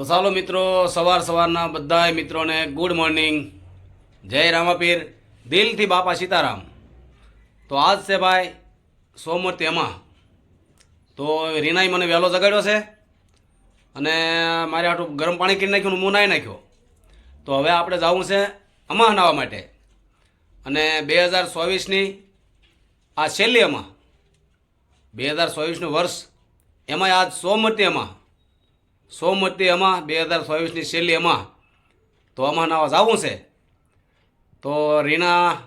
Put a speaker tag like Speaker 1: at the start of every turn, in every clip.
Speaker 1: તો ચાલો મિત્રો, સવાર સવારના બધાય મિત્રોને ગુડ મોર્નિંગ જય રામાપીર. દિલથી બાપા સીતારામ. તો આજ છે ભાઈ સોમવાર એમાં તો રીનાઈ મને વહેલો જગાડ્યો છે અને મારે આટલું ગરમ પાણી કરી નાખ્યું હું નાહી નાખ્યો. તો હવે આપણે જવું છે અમા નાવા માટે. અને બે હજાર ચોવીસની આ છેલ્લી અમા બે હજાર ચોવીસનું વર્ષ. એમાં આજ સોમવતી એમાં સોમવતી એમાં બે હજાર ચોવીસની છેલ્લી એમાં તો આમાં નાવા આવું છે. તો રીના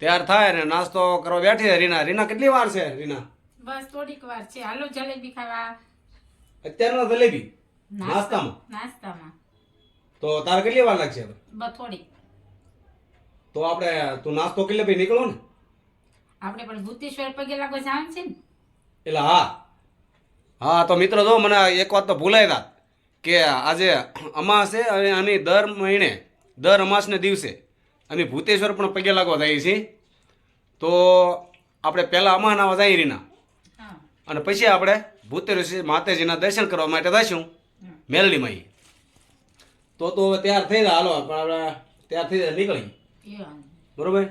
Speaker 1: તૈયાર થાય ને નાસ્તો કરવા બેઠી છે. રીના રીના કેટલી વાર છે રીના?
Speaker 2: બસ થોડીક વાર છે. હાલો જલેબી ખાવા.
Speaker 1: અત્યારના જલેબી? નાસ્તામાં?
Speaker 2: નાસ્તામાં.
Speaker 1: તો તારે કેટલી વાર લાગશે
Speaker 2: બસ થોડીક.
Speaker 1: તો આપણે તું નાસ્તો કેટલે ભાઈ નીકળો ને.
Speaker 2: આપણે પણ ભૂતેશ્વર પગે લાગવા જવાનું છે ને?
Speaker 1: એટલે હા. હા તો મિત્રો જો મને એક વાત તો ભૂલાઈ રાત કે આજે અમાસ અને આની દર મહિને દર અમાસને દિવસે અમે ભૂતેશ્વર પણ પગે લાગવા જઈએ છીએ. તો આપણે પહેલાં અમાના જઈએ રીના. અને પછી આપણે ભૂતેશ્વર માતાજીના દર્શન કરવા માટે જઈશું. મેલડીમાં તો તો હવે તૈયાર થઈ જાય હાલો પણ આપણે તૈયાર થઈ જાય નીકળી. બરોબર?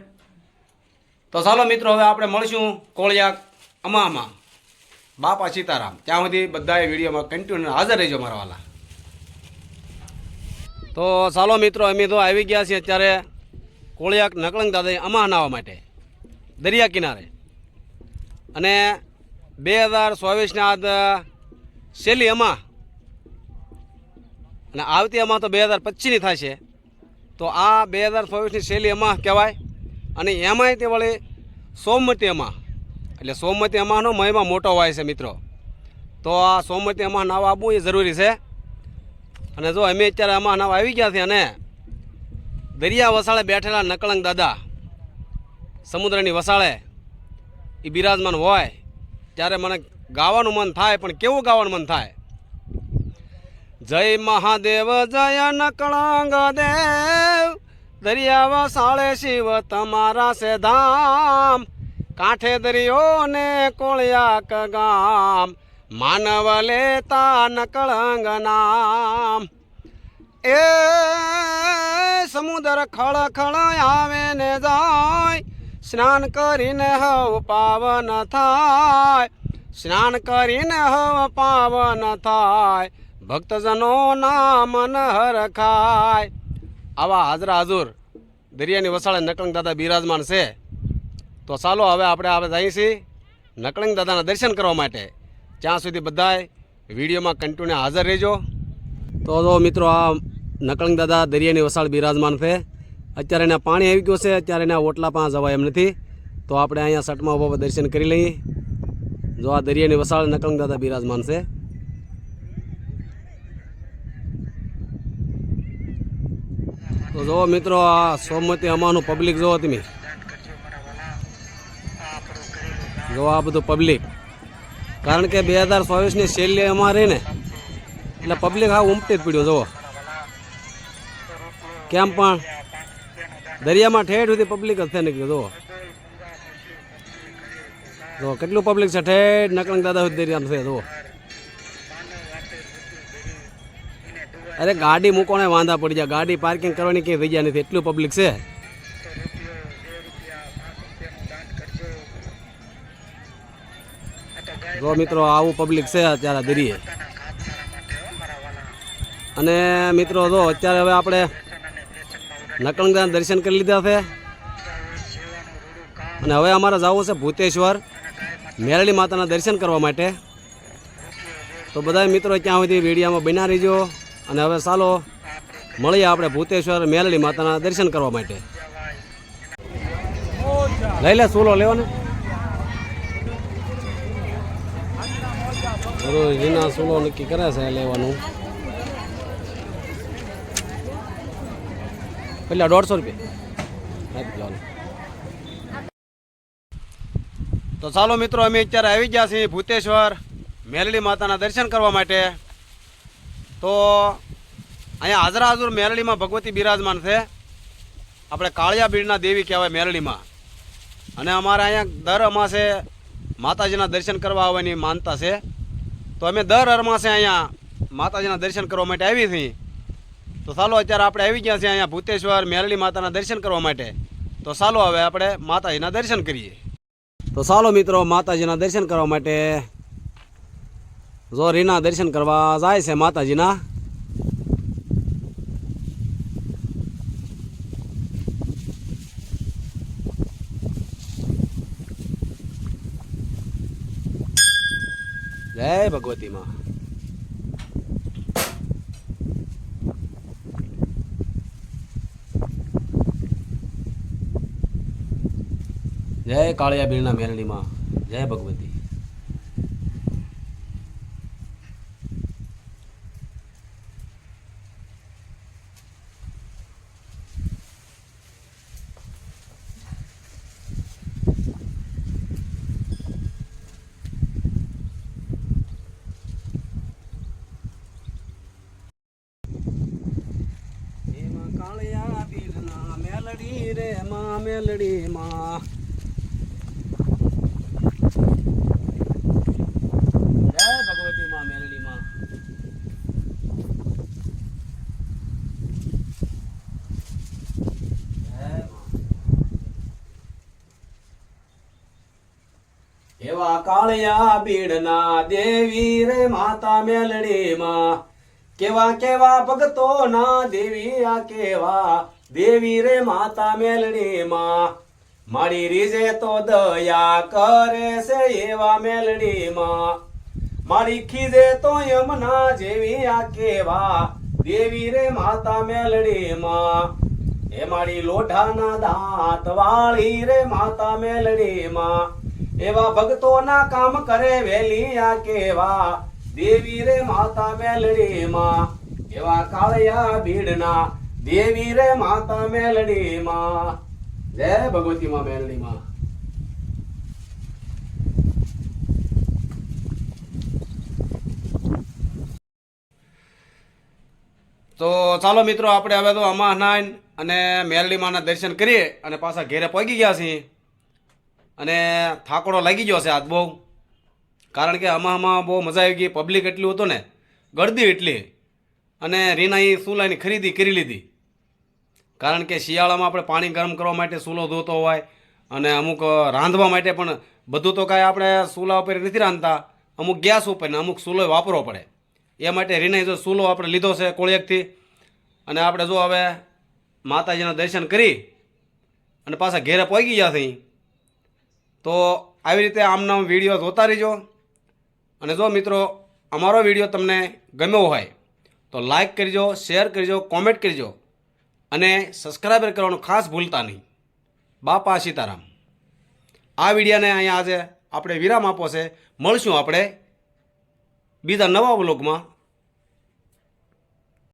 Speaker 1: તો ચાલો મિત્રો હવે આપણે મળીશું કોળિયાક અમામાં. બાપા સીતારામ. ત્યાં સુધી બધા વિડીયોમાં કન્ટિન્યુ હાજર રહેજો મારા વાલા. તો ચાલો મિત્રો, અમે તો આવી ગયા છીએ અત્યારે કોળિયાક નકળંગ દાદા અમા નાવા માટે, દરિયા કિનારે. અને બે હજાર ચોવીસના આજ છેલ્લી અમા અને આવતી અમા તો બે હજાર પચીસની થશે તો આ બે હજાર ચોવીસની શૈલી એમાં કહેવાય, અને એમાંય તે વળી સોમવતી એમાં એટલે સોમવતી અમાનો મહિમા મોટો હોય છે મિત્રો. તો આ સોમવતી એમાં નાવ આવવું એ જરૂરી છે. અને જો અમે અત્યારે આમાં નાવ આવી ગયા છે અને દરિયા વસાળે બેઠેલા નકળંગ દાદા, સમુદ્રની વસાળે એ બિરાજમાન હોય, ત્યારે મને ગાવાનું મન થાય, પણ કેવું ગાવાનું મન થાય? જય મહાદેવ, જય નકળંગ દેવ, દરિયા વસાળે શિવ તમારા સે ધામ કાંઠે દરિયો ને કોળિયાક ગામ માનવ લેતા નકળંગ નામ. એ સમુદ્ર ખળ ખળ આવે ને જાય, સ્નાન કરીને હવ પાવન થાય. સ્નાન કરીને હવ પાવન થાય, ભક્તજનો ના મન હરખાય આવા હાજરા હાજુર, દરિયાની વસાળે નકળંગ દાદા બિરાજમાન છે. તો ચાલો હવે આપણે આપણે જઈએ છીએ નકળંગ દાદાના દર્શન કરવા માટે. ત્યાં સુધી બધાય વિડીયોમાં કન્ટિન્યુ હાજર રહેજો. તો જો મિત્રો આ નકળંગ દાદા દરિયાની વસાળ બિરાજમાન છે. અત્યારે એના પાણી આવી ગયું છે, અત્યારે એના ઓટલા પાસે જવાય એમ નથી. તો આપણે અહીંયા સટમાં ઊભા દર્શન કરી લઈએ. જો આ દરિયાની વસાળ નકળંગ દાદા બિરાજમાન છે. તો જો મિત્રો આ સોમવતી અમાનું પબ્લિક જુઓ તમે. જો આ બધું પબ્લિક કારણ કે બે હજાર ચોવીસની શૈલી એમાં રહીને એટલે પબ્લિક હા ઉમટી જ પડ્યો, જુઓ. કેમ પણ? દરિયામાં ઠેઠ સુધી પબ્લિક જ થઈ નીકળ્યું, જુઓ. જો કેટલું પબ્લિક છે? ઠેઠ નકળંગ દાદા સુધી દરિયામાં છે, જુઓ. અરે ગાડી મૂકોને વાંધા પડી જાય. ગાડી પાર્કિંગ કરવાની કંઈ જગ્યા નથી. એટલું પબ્લિક છે. જો મિત્રો, આવું પબ્લિક છે અત્યારે દરિયે અને મિત્રો, જો અત્યારે હવે આપણે નકળંગના દર્શન કરી લીધા છે. અને હવે અમારે જવું છે ભૂતેશ્વર મેરળી માતાના દર્શન કરવા માટે. તો બધા મિત્રો, ત્યાં સુધી વિડીયામાં બના રહીજો. અને હવે ચાલો, મળીએ આપણે ભૂતેશ્વર મેરળી માતાના દર્શન કરવા માટે. લઈ લે, સોલો લેવો ને બરોબર જીના સુલો નક્કી કરે છે લેવાનું. પેલા દોઢસો રૂપિયા. તો ચાલો મિત્રો, અમે અત્યારે આવી ગયા છીએ ભૂતેશ્વર મેલડી માતાના દર્શન કરવા માટે. તો અહીંયા હાજરા હાજર મેરળીમાં ભગવતી બિરાજમાન છે. આપણે કાળિયા બીડના દેવી કહેવાય મેરળીમાં અને અમારે અહીંયા દર અમાસે માતાજીના દર્શન કરવા આવવાની માનતા છે. તો અમે દર અરમાસે અહીંયા માતાજીના દર્શન કરવા માટે આવી હતી તો ચાલો અત્યારે આપણે આવી ગયા છીએ અહીંયા ભૂતેશ્વર મેરળી માતાના દર્શન કરવા માટે. તો ચાલો હવે આપણે માતાજીના દર્શન કરીએ. તો ચાલો મિત્રો, માતાજીના દર્શન કરવા માટે જો રીના દર્શન કરવા જાય છે માતાજીના જય ભગવતી માં જય કાળિયા બીરના મેરણીમાં જય ભગવતી એમાં કાળિયા બીરના મેલડી રે માં મેલડી માં જય ભગવતી માં મેલડી માં જય માં. એવા કાળિયા બીડના દેવી રે માતા મેલડી માં કેવા કેવા ભગતો ના દેવી આ કેવા દેવી રે માતા મેલડીમાં. મારી રીજે તો દયા કરે છે એવા મેલડીમાં. મારી ખીજે તો યમના જેવી આ કેવા. દેવી રે માતા મેલડીમાં. એ મારી લોઢાના દાંત વાળી રે માતા મેલડીમાં. એવા ભક્તોના કામ કરે વેલી આ કેવા. દેવી રે માતા મેલડીમાં. એવા કાળિયા ભીડના દેવી રે માતા મેલડી માં જય ભગવતી માં મેલડી માં તો ચાલો મિત્રો, આપણે હવે તો અમા નાઈન અને મેલડી માના દર્શન કરીએ અને પાછા ઘેરે પહોંચી ગયા છીએ. અને થાકોડો લાગી ગયો છે આજ બહુ. કારણ કે આમાં બહુ મજા આવી ગઈ પબ્લિક એટલું હતું ને, ગળદી એટલી. અને રીનાઈ સુલાની ખરીદી કરી લીધી. કારણ કે શિયાળામાં આપણે પાણી ગરમ કરવા માટે સૂલો ધોતો હોય અને અમુક રાંધવા માટે પણ બધું તો કાંઈ આપણે સૂલા ઉપર નથી રાંધતા. અમુક ગેસ ઉપર ને અમુક સૂલો વાપરવો પડે. એ માટે રીનાઈ જો સુલો આપણે લીધો છે કોળિયકથી. અને આપણે જો હવે માતાજીના દર્શન કરી અને પાછા ઘેરે પહોંચી ગયા થઈ તો આવી રીતે આમના વીડિયો જોતા રહીજો. અને જો મિત્રો, અમારો વીડિયો તમને ગમ્યો હોય તો લાઇક કરજો શેર કરજો કોમેન્ટ કરજો અને સબસ્ક્રાઈબર કરવાનું ખાસ ભૂલતા નહીં. બાપા સીતારામ. આ વિડીયાને અહીંયા આજે આપણે વિરામ આપો છે. મળશું આપણે બીજા નવા વ્લોગમાં.